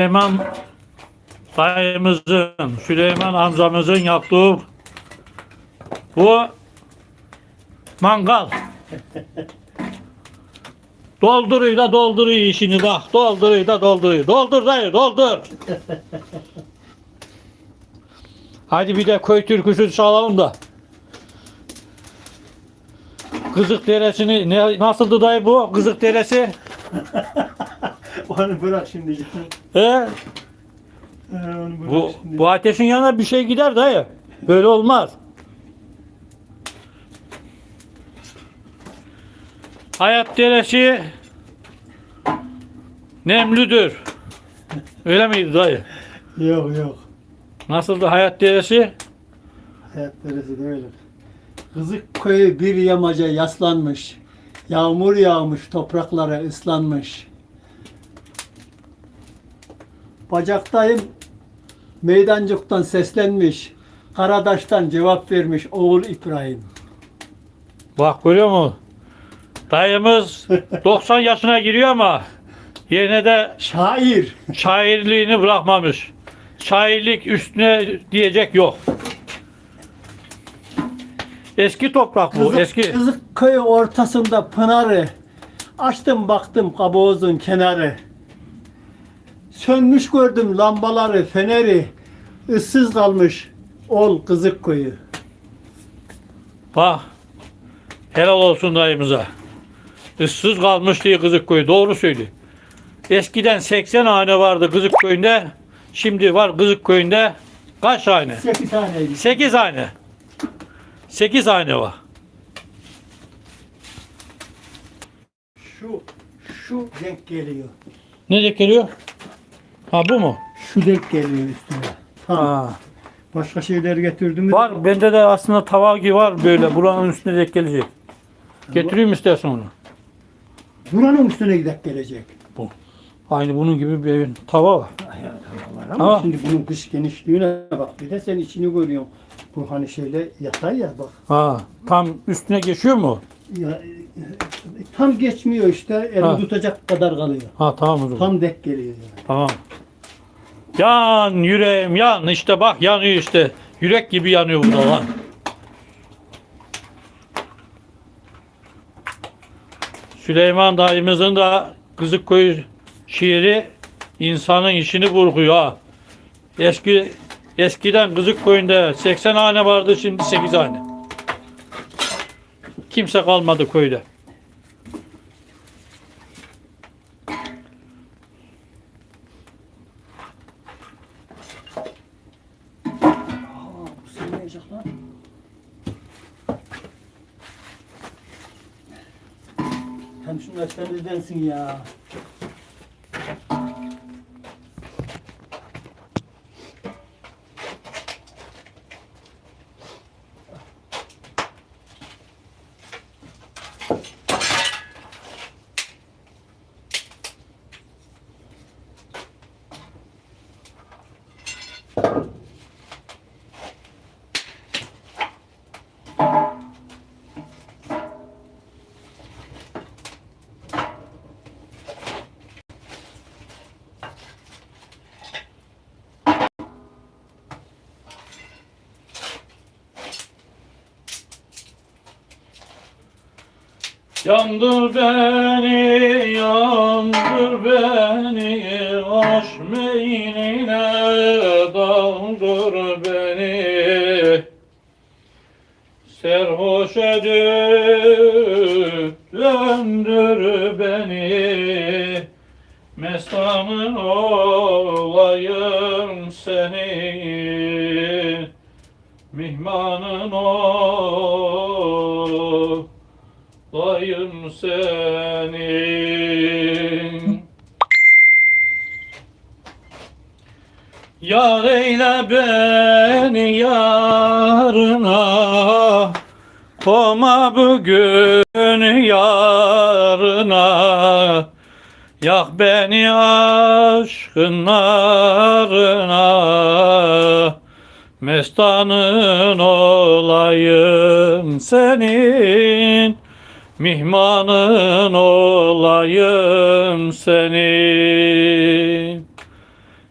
Süleyman dayımızın, Süleyman amcamızın yaptığı bu mangal. Dolduruyor da dolduruyor işini bak. Dolduruyor da dolduruyor. Doldur dayı doldur. Hadi bir de köy türküsü çalalım da. Kızık deresini ne, nasıldı dayı bu? Kızık deresi. Onu bırak şimdi. He? Onu bırak Bu, şimdi. bu ateşin yanına bir şey gider dayı. Böyle olmaz. Hayat deresi nemlüdür. Öyle miydi dayı? Yok yok. Nasıldı hayat deresi? Hayat deresi de öyle. Kızık köyü bir yamaca yaslanmış. Yağmur yağmış, topraklara ıslanmış. Bacaktayım meydancıktan seslenmiş. Karadaş'tan cevap vermiş oğul İbrahim. Bak görüyor musun? Dayımız 90 yaşına giriyor ama yine de Şair. şairliğini bırakmamış. Şairlik üstüne diyecek yok. Eski toprak bu, Kızık, eski. Kızık köyü ortasında pınarı. Açtım baktım kabozun kenarı. Sönmüş gördüm lambaları, feneri. Issız kalmış ol kızık köyü. Bak, helal olsun dayımıza. Issız kalmış diye Kızık Köyü. Doğru söylüyor. Eskiden 80 hane vardı Kızık Köyü'nde. Şimdi var Kızık Köyü'nde kaç hane? Sekiz taneydi. 8 hane. 8 hane var. Şu, şu denk geliyor. Ne denk geliyor? Ha bu mu? Şu denk geliyor üstüne. Tamam. Ha. Başka şeyler getirdim mi? Var bende de aslında tava gibi var böyle buranın üstüne denk gelecek. Getireyim istersen onu. Buranın üstüne denk gelecek. Aynı bunun gibi bir tava var. Ay, ya, tamam var Ama Ama- şimdi bunun kış genişliğine bak. Bir de sen içini görüyorsun. Bu hani şeyle yatay ya bak. Ha, tam üstüne geçiyor mu? Ya, e, tam geçmiyor işte. Eli Ha. tutacak kadar kalıyor. Ha tamam o zaman. Tam dek geliyor yani. Tamam. Yan yüreğim yan işte bak yanıyor işte. Yürek gibi yanıyor burada lan. Süleyman dayımızın da Kızıkköy şiiri insanın işini vurguyor ha. Eski eskiden Kızıkköy'ünde 80 hane vardı şimdi 8 hane. Kimse kalmadı köyde. Hem şunlar temizlensin ya. Yandır beni, yandır beni, aş meynine daldır beni. Serhoş edip döndür beni, mestanın olayım senin, mihmanın ol. Senin. Yar eyle beni yarına Koma bugün yarına. Yak beni aşkın narına Mestanın olayım senin Mihmanın olayım senin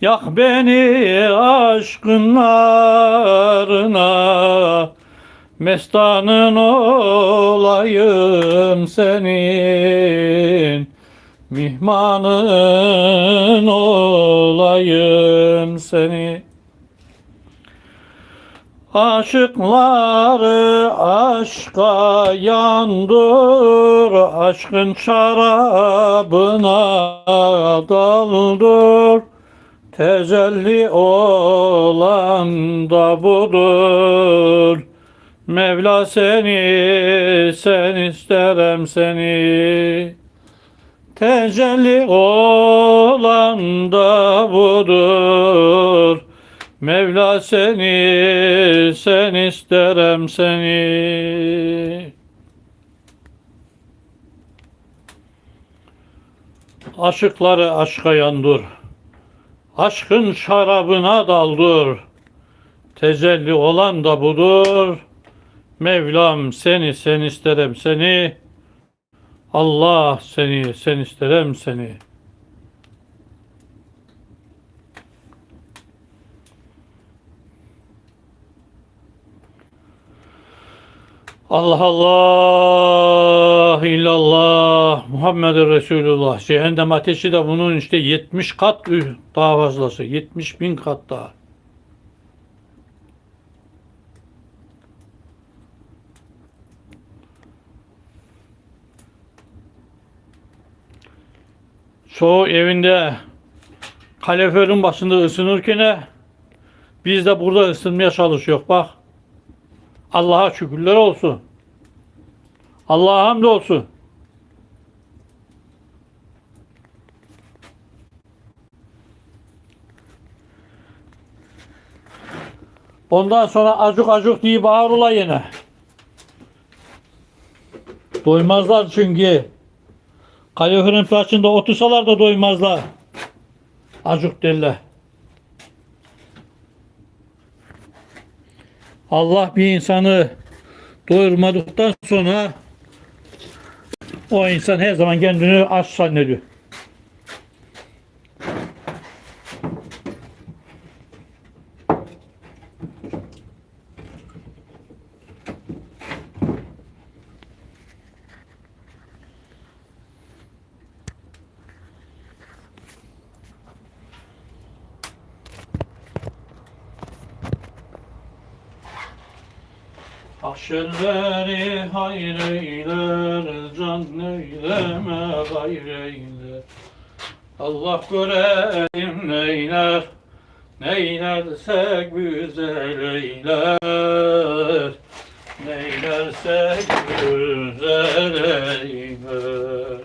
Yak beni aşkın narına Mestanın olayım senin. Mihmanın olayım seni Aşıkları aşka yandır, aşkın şarabına daldır. Tecelli olan da budur. Mevla seni, sen isterem seni. Tecelli olan da budur. Mevla seni, sen isterem seni. Aşıkları aşka yandır. Aşkın şarabına daldır. Tecelli olan da budur. Mevlam seni, sen isterem seni. Allah seni, sen isterem seni. Allah Allah illallah Muhammedur Resulullah. Cehennem ateşi de bunun işte 70 kat daha fazlası. 70 bin kat daha. Çoğu evinde kaloriferin başında ısınırken biz de burada ısınmaya çalışıyoruz bak. Allah'a şükürler olsun. Allah'a hamd olsun. Ondan sonra acık acık diye bağırırlar yine. Doymazlar çünkü. Kaloriferin başında otursalar da doymazlar. Acık derler. Allah bir insanı doyurmadıktan sonra o insan her zaman kendini aç zannediyor. Ahşerleri hayreyler, can neyleme gayreyler. Allah görelim neyler, neylersek güzel eyler. Neylersek güzel eyler.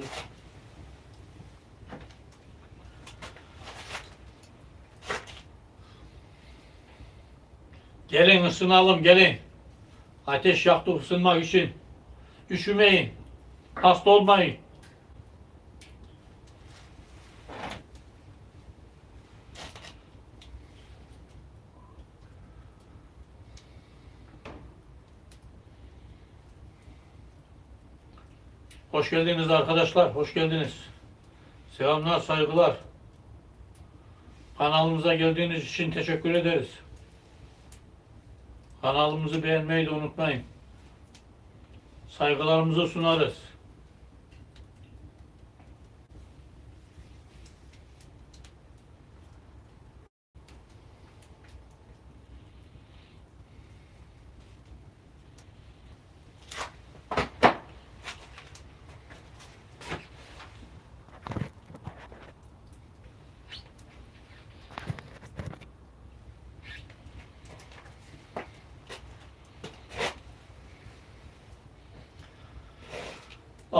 Gelin ısınalım gelin. Ateş yaktık ısınmak için. Üşümeyin. Hasta olmayın. Hoş geldiniz arkadaşlar. Hoş geldiniz. Selamlar, saygılar. Kanalımıza geldiğiniz için teşekkür ederiz. Kanalımızı beğenmeyi de unutmayın. Saygılarımızı sunarız.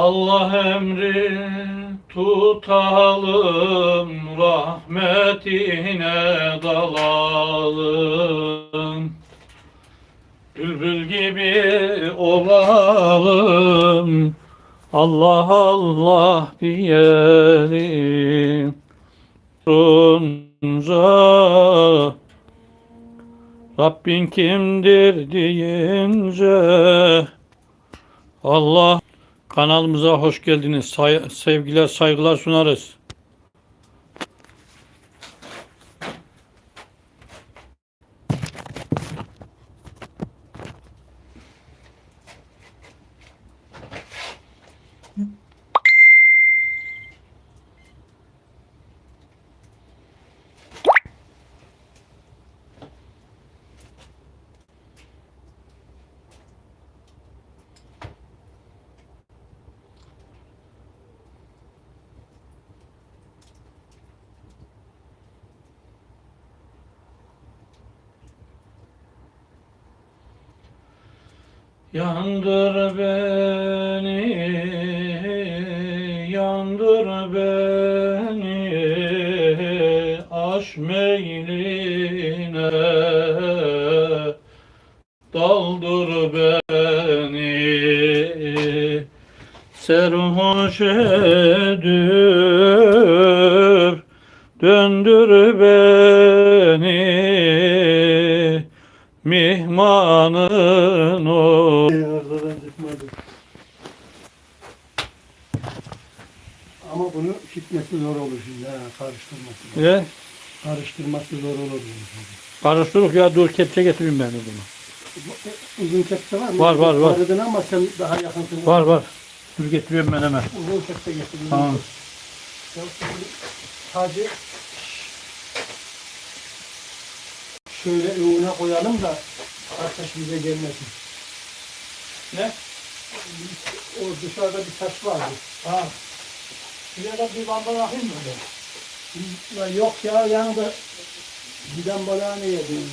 Allah emri tutalım, rahmetine dalalım. Bülbül gibi olalım, Allah Allah diyelim. Runca Rabbin kimdir deyince Allah kanalımıza hoş geldiniz. Say- sevgiler, saygılar sunarız. Yandır beni, yandır beni, aşk meyline, daldır beni, serhoş edip, döndür beni, mihmanın çıkmadı. Ama bunu şitmesi zor olur şimdi ha, karıştırması. Ne? Karıştırması zor olur. bunu. Karıştırık ya dur kepçe getireyim ben o zaman. Uzun kepçe var mı? Var, var, var. Aradın ama sen daha yakınsın. Var var. Dur getiriyorum ben hemen. Uzun kepçe getirdim. Tamam. Ya şimdi şöyle önüne koyalım da ateş bize gelmesin. Ne? O dışarıda bir taş vardı. Ha. Şuraya da bir bamba yakayım mı? Yok ya yanında giden balığa ne yedin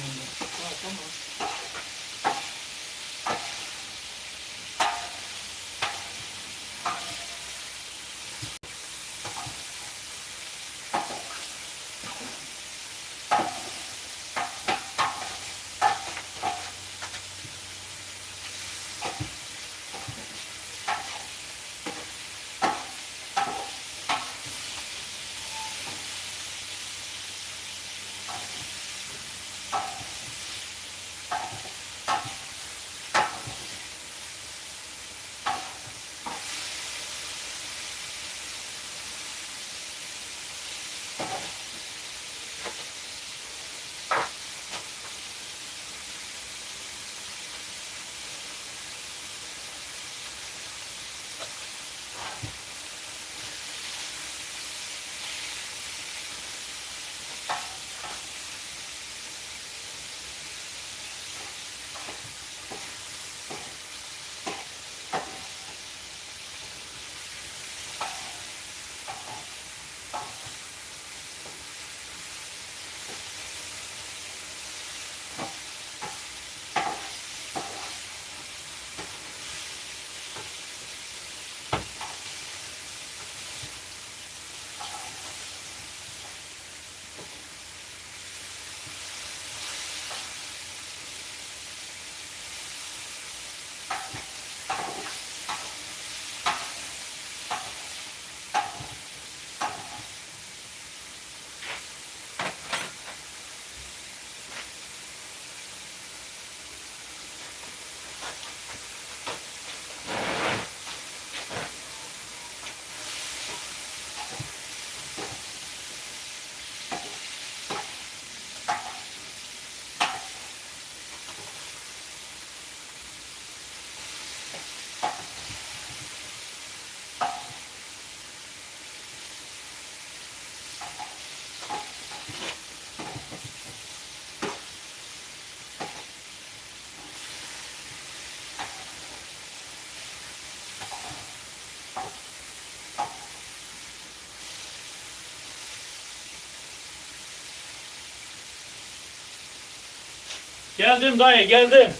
Geldim dayı geldim.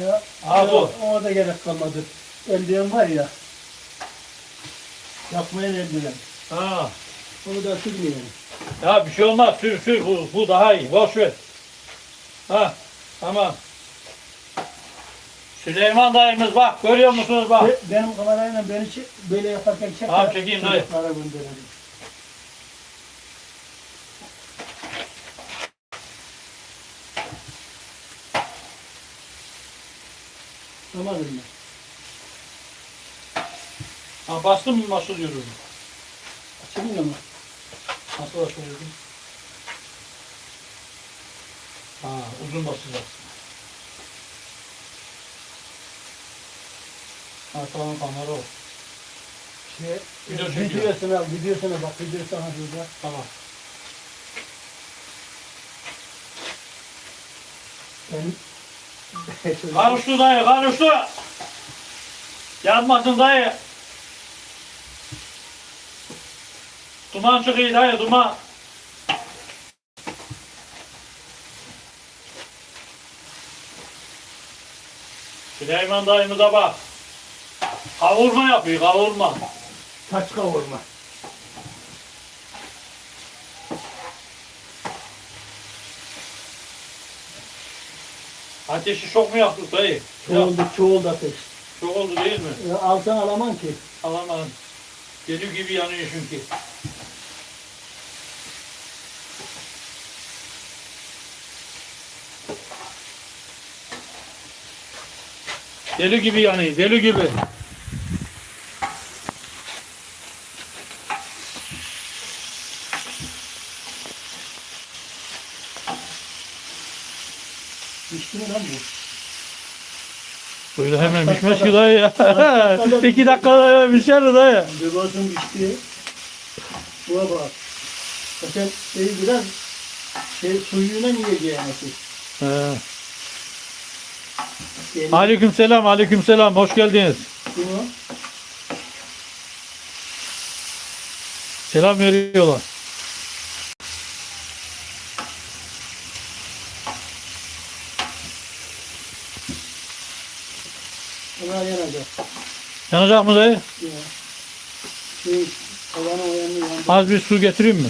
Ya, Ha, ya bu. ona da gerek kalmadı. Eldiven var ya. Yapmayan eldiven. Ha. Onu da sürmeyelim. Ya bir şey olmaz sür sür bu, bu daha iyi. Boş ver. Ha tamam. Süleyman dayımız bak görüyor musunuz bak. Be- Benim kamerayla beni çek, böyle yaparken çek. Tamam, çekeyim dayı. çocuklara gönderelim. Tamam mı? Ha bastın mı nasıl yürüdün? Açılmıyor mu? Nasıl açılıyordun? Ha uzun basacaksın. Ha tamam kamera o. Şey, Video çekiyor. videosuna videosuna bak, videosuna burada. Tamam. Ben Karıştı dayı karıştı. Yanmasın dayı. Duman çıkıyor dayı duman. Süleyman dayımıza bak. Kavurma yapıyor kavurma. Taş kavurma. Ateşi çok mu yaktık dayı? Çoğuldu, çoğuldu ateş. Çok oldu değil mi? Ya alsan alamam ki. Alamadım. Deli gibi yanıyor çünkü. Deli gibi yanıyor, deli gibi. Pişti mi lan bu? Böyle dayı ya. İki dakikada pişer dayı. Bir bakın pişti. Buna bak. Zaten şey biraz şey suyuna yiyeceğini siz. He. Kendi- Aleyküm selam, aleyküm selam. Hoş geldiniz. Bunu Selam veriyorlar. buna yanacak. Yanacak mı dayı? Şey, yandı. Az bir su getireyim mi?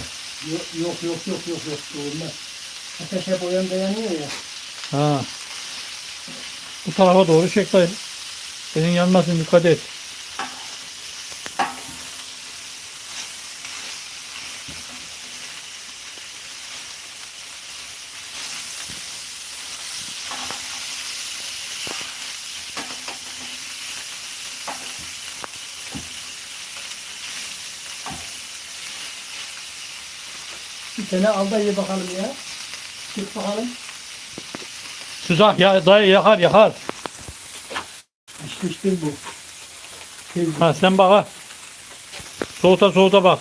Yok yok yok yok yok yok olmaz. Ateş hep o yanda yanıyor ya. Ha. Bu tarafa doğru çek dayı. Senin yanmasın dikkat et. Tane al da ye bakalım ya. Çık bakalım. Tuzak ya dayı yakar yakar. Pişmiştir bu. Tez Ha sen bak ha. Soğuta soğuta bak.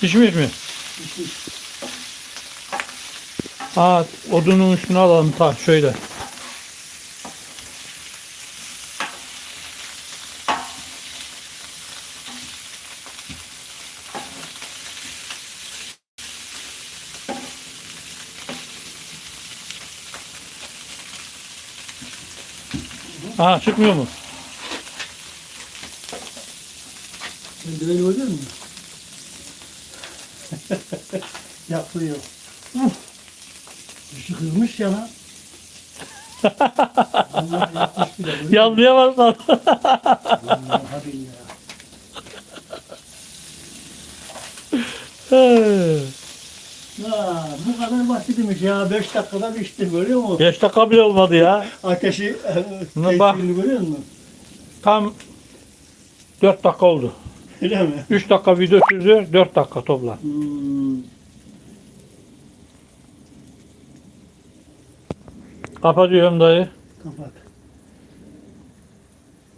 Pişmiş mi? pişmiş. Ha odunun üstüne alalım ta şöyle. Ha çıkmıyor mu? Böyle oluyor mu? Yapıyor. Uf. Işık kızmış ya lan. Allah yapmış bile. Yanlayamazsan. Vallahi billahi. Ha, bu kadar basitmiş ya. 5 dakikada pişti görüyor musun? 5 dakika bile olmadı ya. Ateşi, Buna bak. görüyor musun? Tam 4 dakika oldu. Öyle mi? 3 dakika video sürdü, 4 dakika topla. Hmm. Kapatıyorum dayı. Kapat.